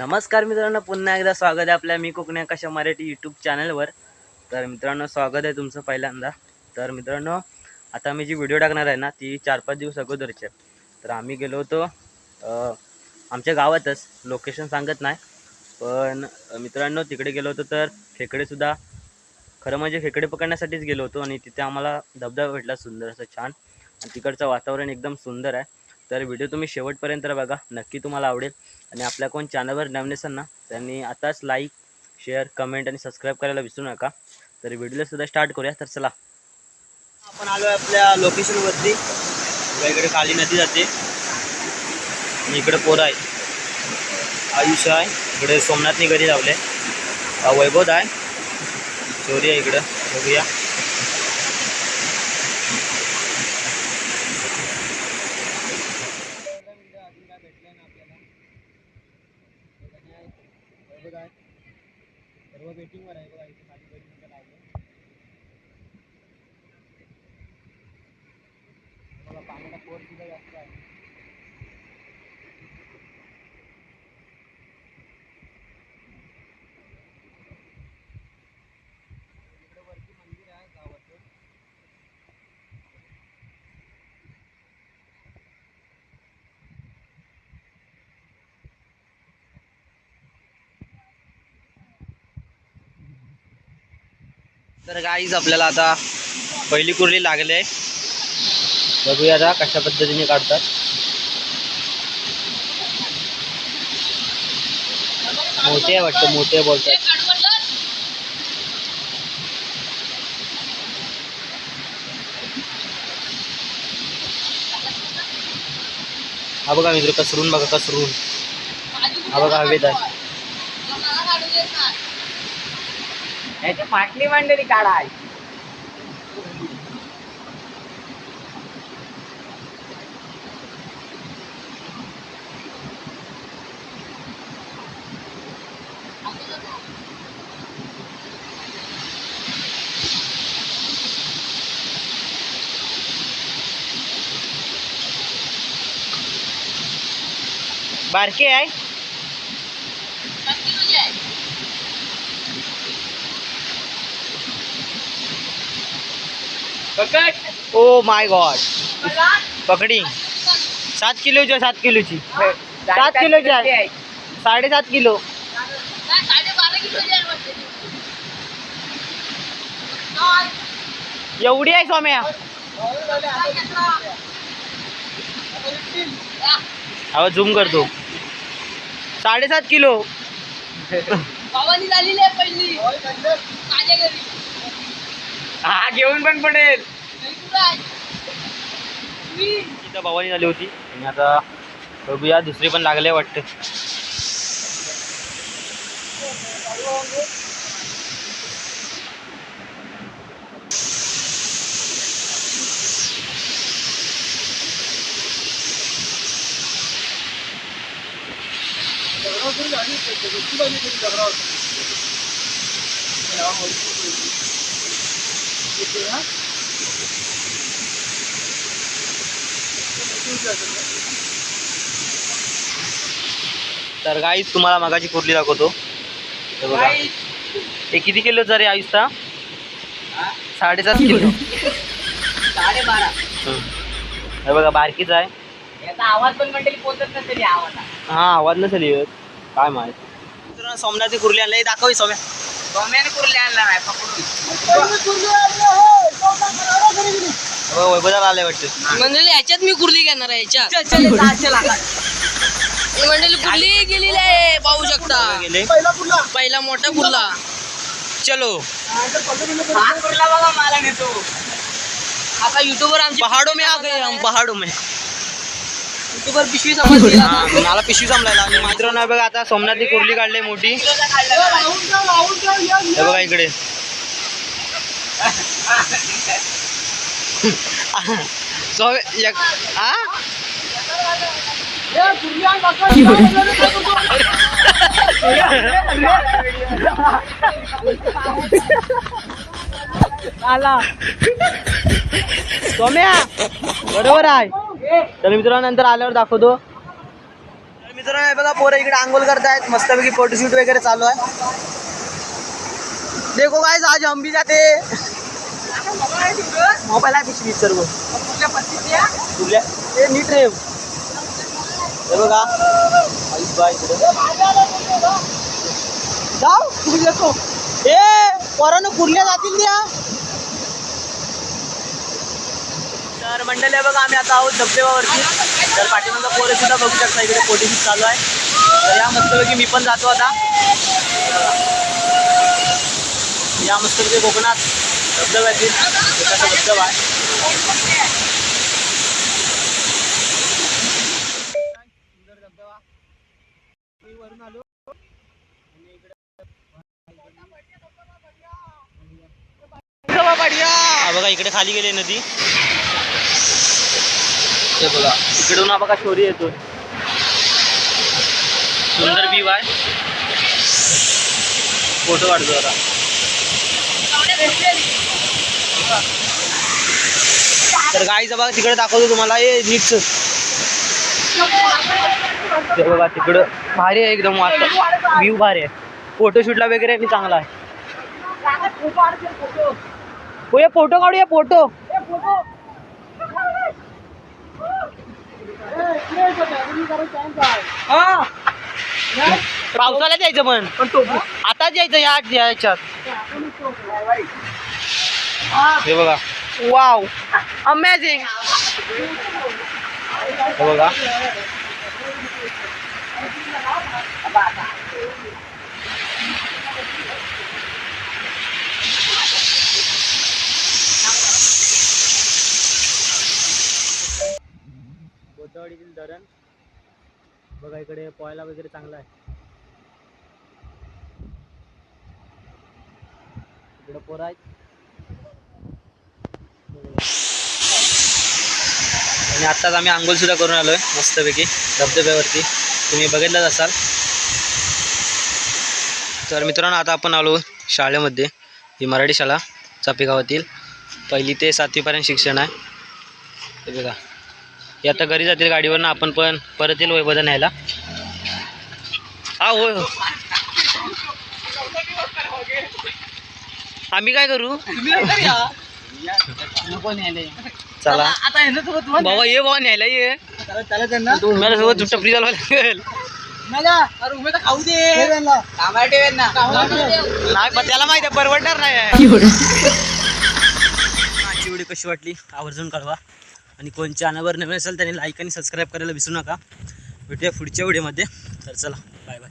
नमस्कार मित्रांनो पुन्हा एकदा स्वागत आहे आपल्या मी कोकणी कशा मराठी यूट्यूब चॅनलवर तर मित्रांनो स्वागत आहे तुमचं पहिल्यांदा. तर मित्रांनो आता मी जी व्हिडिओ टाकणार आहे ना ती चार पाच दिवस अगोदरची आहे. तर आम्ही गेलो होतो आमच्या गावातच. लोकेशन सांगत नाही. पण मित्रांनो तिकडे गेलो होतो तर खेकडेसुद्धा खरं म्हणजे खेकडे पकडण्यासाठीच गेलो होतो आणि तिथे आम्हाला धबधबा भेटला सुंदर असं छान. आणि तिकडचं वातावरण एकदम सुंदर आहे. तर व्हिडिओ तुम्ही शेवटपर्यंत बघा नक्की तुम्हाला आवडेल. आणि आपल्या कोण चॅनलवर नवीन ना त्यांनी आताच लाईक शेअर कमेंट आणि सबस्क्राईब करायला विसरू नका. तर व्हिडिओला सुद्धा स्टार्ट करूया. तर चला. आपण आलो आहे आपल्या लोकेशनवरती इकडे काली नदी जाते. आणि इकडे पोरं आहे. आयुष आहे. इकडे सोमनाथनी घरी लावले. वैभव आहे चोरी आहे इकडं. बघूया. बघा. सर्व वेटिंगवर आहे बघा इथे खाली वेटिंगला लावलं. बघा पाण्याचा फोर्स सुद्धा जास्त आहे. तर गाईज आपल्याला आता पहिली कुर्ली लागली आहे. बघूया आता कशा पद्धतीने काढतात. मोठे आहे वाटतं मोठे बोलतात. हा बघा मित्र कसरून बघा कसरून. हा बघा हवेत आहे. याची फाटली मांडली काढाय. बारके आहे? ओ माय गॉड पकडी. सात किलोची सात किलोची. सात किलोची आहे. साडेसात किलो. एवढी आहे सोम्या अहो झूम करतो साडेसात किलो. हा घेऊन पण पडेल. नाही इथं भवानी झाली होती. आणि आता बघूया दुसरी पण लागले वाटते. तर गाईच तुम्हाला मगाची कुर्ली दाखवतो. हे बघा. हे किती किलो जरी आयुषचा साडेसात किलो. हे. बघा बारकीच आहे. हा आवाज नसेल येत. काय माहीत. सोमनाथी कुर्ली आणली. दाखव सौम्या. डोम्याने कुर्ले आणला नाही पकडून. हो वैभवदार आले वाटते. मंडळी ह्याच्यात मी कुर्ली घेणार आहे लाखात ही मंडळी कुर्ली गेलेली आहे पाहू शकता. गेले. पहिला मोठा कुर्ला चलो. हा कुर्ला बघा मला नेतो. आता युट्यूबवर आमची पहाडो में आ गए हम पहाडो में. युट्यूबवर पिशवी समजली हा, मला पिशवी समजायला आणि मित्रांनो हे बघा आता सोमनाथी कुर्ली काढली मोठी. हे बघा इकडे. सो एक सोम्या बरोबर आहे. तर मित्रांनो नंतर आल्यावर दाखवतो. तर मित्रांनो हे बघा पोरं इकडे आंघोळ करतायत. मस्तपैकी फोटोशूट वगैरे चालू आहे. देखो काय आज हम भी जाते मोबाईल आहे पिशवी सर्व. कुठल्या ते नीट रे हे बघा. आई बाय जाऊ तुम्ही येतो. ए पोरानं कुर्ल्या जातील द्या तर मंडळी आहे बघा आम्ही आता आहोत धबधब्यावरती. तर पाठीमागं पोरं सुद्धा बघू शकता इकडे फोटोशूट चालू आहे. तर या मस्तपैकी मी पण जातो आता. या मस्तपैकी कोकणात. धबधब्यातील एकाचा धबधबा आहे वरून आलो आणि इकडे बघा इकडे खाली गेली नदी. हे बघा इकडून बघा शोरी येतो सुंदर व्ह्यू आहे. फोटो काढतो आता. तर गाईचं बघा तिकडे दाखवतो तुम्हाला. हे नीटच ते बघा तिकडं भारी आहे एकदम वाटत. व्ह्यू भारी आहे. फोटोशूटला वगैरे आणि चांगला आहे. हो ये फोटो काढूया फोटो पावसाला जायचं पण आताच यायचं या या याच्यात. हे बघा. वाव. अमेझिंग हे बघा. गोदावरीतील धरण. बघा इकडे पोहायला वगैरे चांगला आहे. इकडे पोरं आहेत. आणि आत्ताच आम्ही आंघोळ सुद्धा करून आलोय मस्तपैकी धबधब्यावरती. तुम्ही बघितलंच असाल. तर मित्रांनो आता आपण आलो शाळेमध्ये ही मराठी शाळा चापी गावातील. पहिली ते सातवीपर्यंत शिक्षण आहे. हे बघा. हे आता घरी जातील गाडीवरनं आपण पण परत येईल वैभवदा न्यायला. हा होय हो आम्ही काय करू? चला. आता येणं तुला बाबा ये बाबा न्यायला ये. त्याला त्यांना. मला सोबत तुमच्या फ्री झाला लागेल अरे उमेदा खाऊ दे. कामाला ठेवेन ना. नाही पण त्याला माहिती आहे परवडणार नाही आहे. आजची व्हिडिओ कशी वाटली आवर्जून कळवा. आणि कोण चॅनलवर नवीन असेल त्यांनी लाईक आणि सबस्क्राईब करायला विसरू नका. भेटूया पुढच्या व्हिडिओमध्ये तर चला बाय बाय